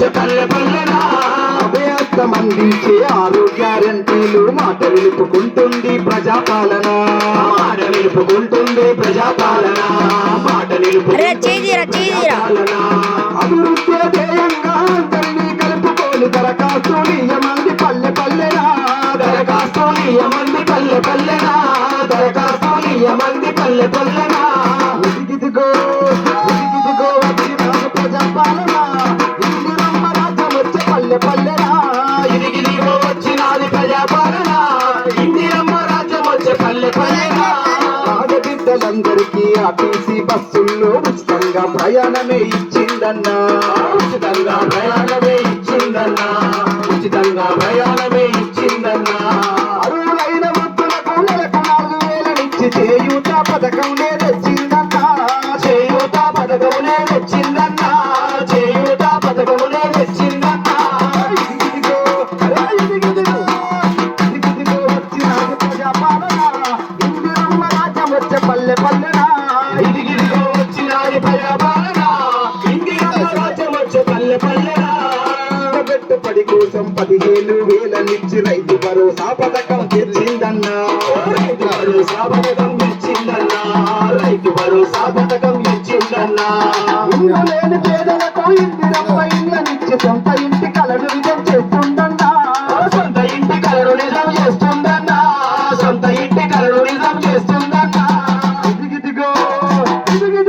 వచ్చే పల్లె పల్లెనా అభయస్తం అందించే ఆరు గ్యారంటీలు మాట నిలుపుకుంటుంది ప్రజాపాలన. మాట నిలుపుకుంటుంది ప్రజాపాలన. మాట నిలుపు అరే చేదిరా చేదిరా అభివృద్ధి ధ్యేయంగా అందరినీ కలుపుకోలు దరఖాస్తు నియమంది పల్లె పల్లెనా దరఖాస్తు నియమంది పల్లె పల్లెనా దరఖాస్తు నియమంది పల్లె పల్లెనా ఆడబిడ్డలందరికీ ఆర్టీసీ బస్సుల్లో ఉచితంగా ప్రయాణమే ఇచ్చిందన్నా. ఉచితంగా ప్రయాణమే ఇచ్చిందన్నా. ఉచితంగా ప్రయాణమే ఇచ్చిందన్నా. అరువులైన వృద్ధులకు నెలకు నాలుగు వేలనిచ్చి చేయూత పథకం తెచ్చిందన్నా చేయూత తెచ్చిందన్నా వచ్చే పల్లె పల్లెనా ఇందిరమ్మ రాజ్యం వచ్చే పల్లె పల్లెనా పెట్టుబడి కోసం పదిహేను వేలనిచ్చి రైతు భరోసా పథకం తెచ్చిందన్నా. రైతు భరోసా పథకం ఇచ్చిందన్నా రైతు భరోసా పథకం ఇచ్చిందన్నా ఇల్లు లేని పేదలకు ఇందిరమ్మ సొంత ఇంటి కలను నిజం చేస్తుందన్నా. సొంత ఇంటి కలడు నిజం చేస్తుందన్నా. సొంత ఇంటి కలడు Thank you.